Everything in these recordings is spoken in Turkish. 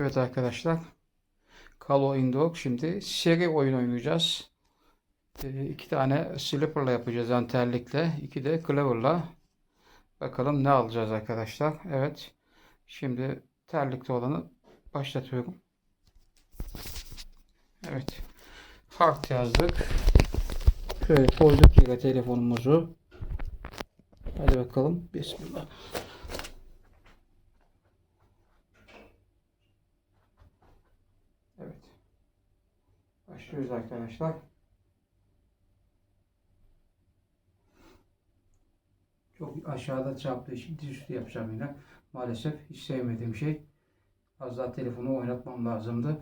Evet arkadaşlar. Kalo Indog şimdi seri oyun oynayacağız. Ee, iki tane slipper'la yapacağız yani terlikle. iki de clever'la. Bakalım ne alacağız arkadaşlar. Evet. Şimdi terlikli olanı başlatıyorum. Evet. Hard yazdık. Şöyle koyduk yere telefonumuzu. Hadi bakalım. Bismillah. Evet. Başlıyoruz arkadaşlar. Çok aşağıda çarptığı için dizüstü yapacağım yine. Maalesef hiç sevmediğim şey. Az daha telefonu oynatmam lazımdı.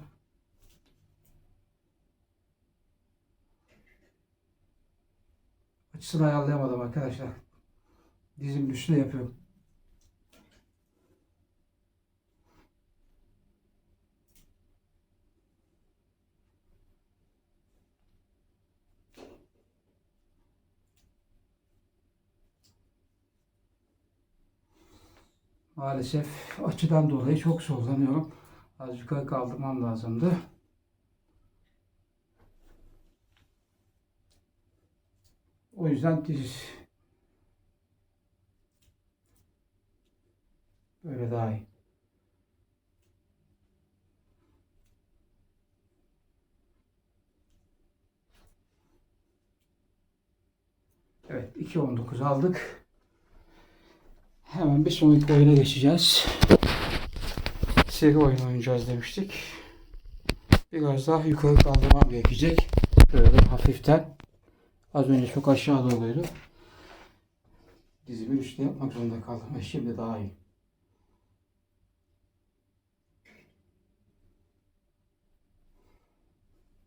Açısını ayarlayamadım arkadaşlar. Dizimin üstüne yapıyorum. Maalesef açıdan dolayı çok zorlanıyorum. Az yukarı kaldırmam lazımdı. O yüzden diz böyle daha iyi. Evet 2.19 aldık. Hemen bir sonraki oyuna geçeceğiz. Seri oyun oynayacağız demiştik. Biraz daha yukarı kaldırmam gerekecek. Böyle hafiften. Az önce çok aşağı doğruydu. Dizimi üstte yapmak zorunda kaldım. Ve şimdi daha iyi.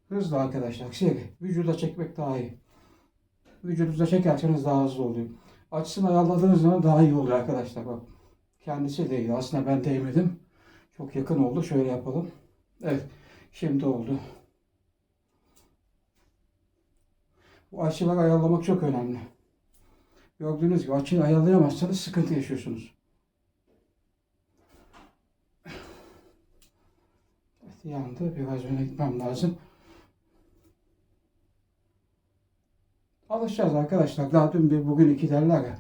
Hızlı arkadaşlar. Seri. Vücuda çekmek daha iyi. Vücudunuza çekerseniz daha hızlı oluyor. Açısını ayarladığınız zaman daha iyi oluyor arkadaşlar. Bak. Kendisi değil. Aslında ben değmedim. Çok yakın oldu. Şöyle yapalım. Evet. Şimdi oldu. Bu açıları ayarlamak çok önemli. Gördüğünüz gibi açıyı ayarlayamazsanız sıkıntı yaşıyorsunuz. Evet, yandı. Biraz öne gitmem lazım. Alışacağız arkadaşlar. Daha dün bir bugün iki derler ya.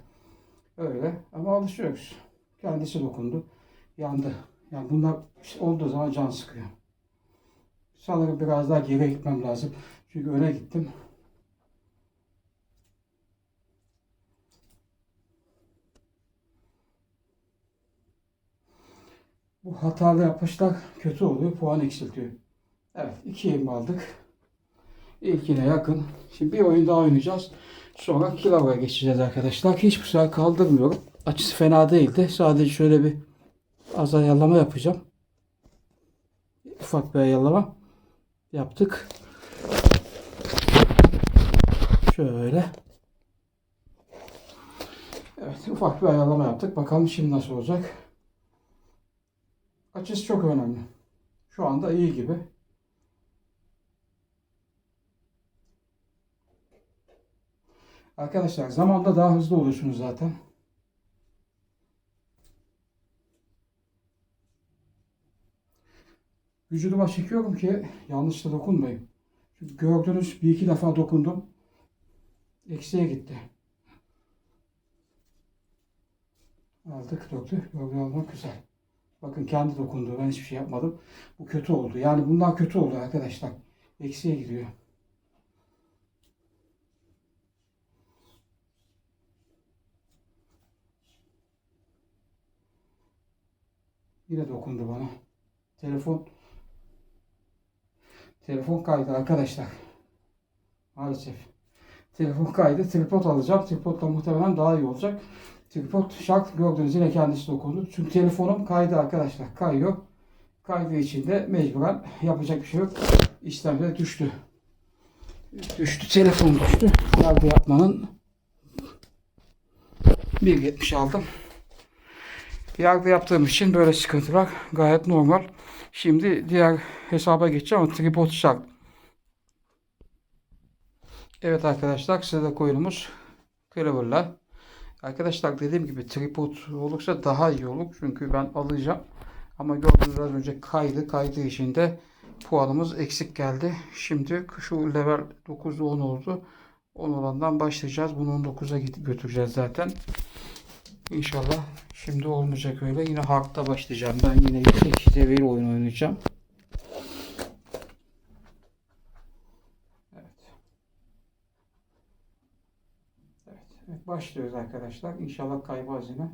Öyle. Ama alışıyoruz. Kendisi dokundu. Yandı. Yani bunlar olduğu zaman can sıkıyor. Sanırım biraz daha geri gitmem lazım. Çünkü öne gittim. Bu hatalı yapışlar kötü oluyor. Puan eksiltiyor. Evet. iki yem aldık. İlkine yakın. Şimdi bir oyun daha oynayacağız. Sonra Kilava'ya geçeceğiz arkadaşlar. Hiçbir şey kaldırmıyorum. Açısı fena değildi. Sadece şöyle bir az ayarlama yapacağım. Ufak bir ayarlama yaptık. Şöyle. Evet ufak bir ayarlama yaptık. Bakalım şimdi nasıl olacak. Açısı çok önemli. Şu anda iyi gibi. Arkadaşlar zamanda daha hızlı oluyorsunuz zaten. Vücuduma çekiyorum ki yanlışla dokunmayayım. Çünkü gördünüz bir iki defa dokundum. Eksiye gitti. Aldık döktü. Gördüğü olmak güzel. Bakın kendi dokundu. Ben hiçbir şey yapmadım. Bu kötü oldu. Yani bunlar kötü oldu arkadaşlar. Eksiye gidiyor. Yine dokundu bana. Telefon telefon kaydı arkadaşlar. Maalesef. Telefon kaydı. Tripod alacağım. Tripodla muhtemelen daha iyi olacak. Tripod şart gördüğünüz yine kendisi dokundu. Çünkü telefonum kaydı arkadaşlar. Kayıyor. Kaydığı için de mecburen yapacak bir şey yok. İşlemde düştü. Düştü. Telefon düştü. Yargı yapmanın 1.70 aldım. Yargı yaptığım için böyle sıkıntılar gayet normal. Şimdi diğer hesaba geçeceğim ama tripod şart. Evet arkadaşlar sırada oyunumuz Clever'la. Arkadaşlar dediğim gibi tripod olursa daha iyi olur. Çünkü ben alacağım. Ama gördüğünüz az önce kaydı. Kaydığı için de puanımız eksik geldi. Şimdi şu level 9 10 oldu. 10 olandan başlayacağız. Bunu 19'a git- götüreceğiz zaten. İnşallah şimdi olmayacak öyle. Yine hard'da başlayacağım. Ben yine yüksek seviyeli oyun oynayacağım. Evet. Evet, evet başlıyoruz arkadaşlar. İnşallah kaybaz yine.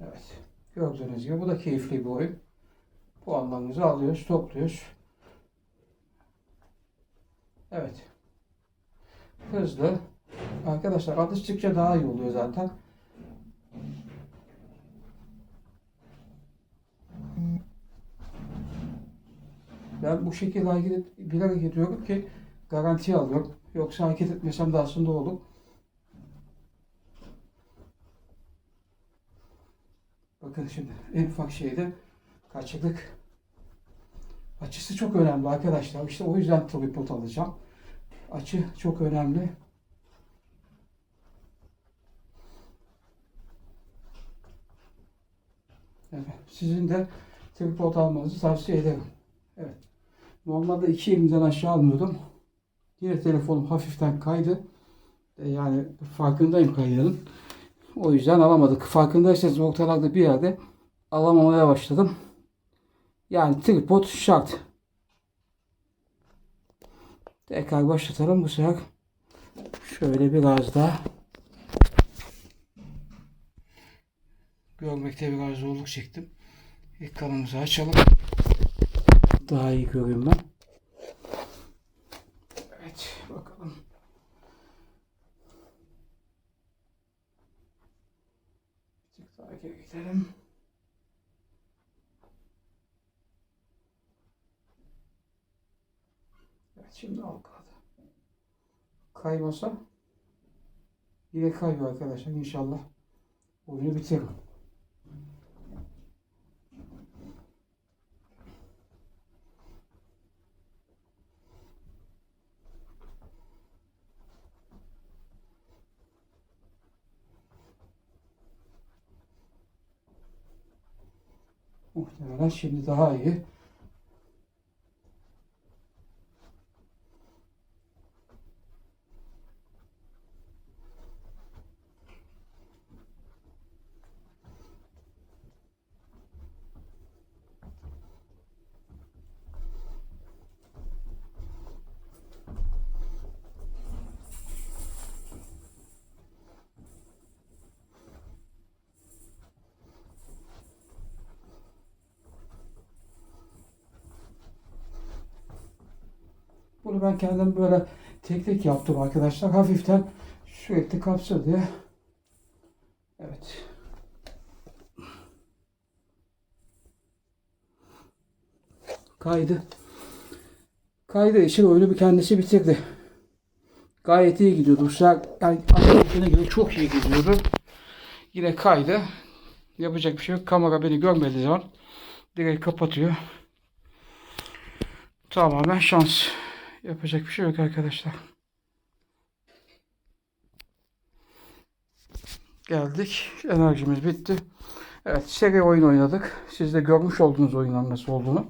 Evet. Gördüğünüz gibi bu da keyifli bir oyun. Puanlarımızı alıyoruz, topluyoruz. Evet. Hızlı. Arkadaşlar alıştıkça daha iyi oluyor zaten. Ben bu şekilde hareket et, bilerek ediyorum ki garanti alıyorum. Yoksa hareket etmesem de aslında olur. Bakın şimdi en ufak şeyde kaçırdık. Açısı çok önemli arkadaşlar. İşte o yüzden tripod alacağım. Açı çok önemli. Evet, sizin de tripod almanızı tavsiye ederim. Evet. Normalde iki elimden aşağı almıyordum. Yine telefonum hafiften kaydı. E, Yani farkındayım kaydının. O yüzden alamadık. Farkındaysanız ortalarda bir yerde alamamaya başladım. Yani tripod şart. Tekrar başlatalım bu sefer. Şöyle biraz daha görmekte biraz zorluk çektim. Ekranımızı açalım. Daha iyi göreyim ben. Evet bakalım. Geri gidelim. Evet şimdi algıladı. Kaymasa yine kaybıyor arkadaşlar. İnşallah oyunu bitiririm. Muhtemelen şimdi daha iyi. Bunu ben kendim böyle tek tek yaptım arkadaşlar. Hafiften sürekli kapsın diye. Evet. Kaydı. Kaydı için oyunu bir kendisi bitirdi. Gayet iyi gidiyordu. Sefer yani göre çok iyi gidiyordu. Yine kaydı. Yapacak bir şey yok. Kamera beni görmediği zaman direkt kapatıyor. Tamamen şans. Yapacak bir şey yok arkadaşlar. Geldik. Enerjimiz bitti. Evet seri oyun oynadık. Siz de görmüş olduğunuz oyunların nasıl olduğunu.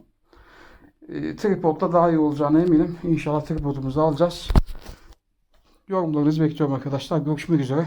E, tripodla daha iyi olacağına eminim. İnşallah tripodumuzu alacağız. Yorumlarınızı bekliyorum arkadaşlar. Görüşmek üzere.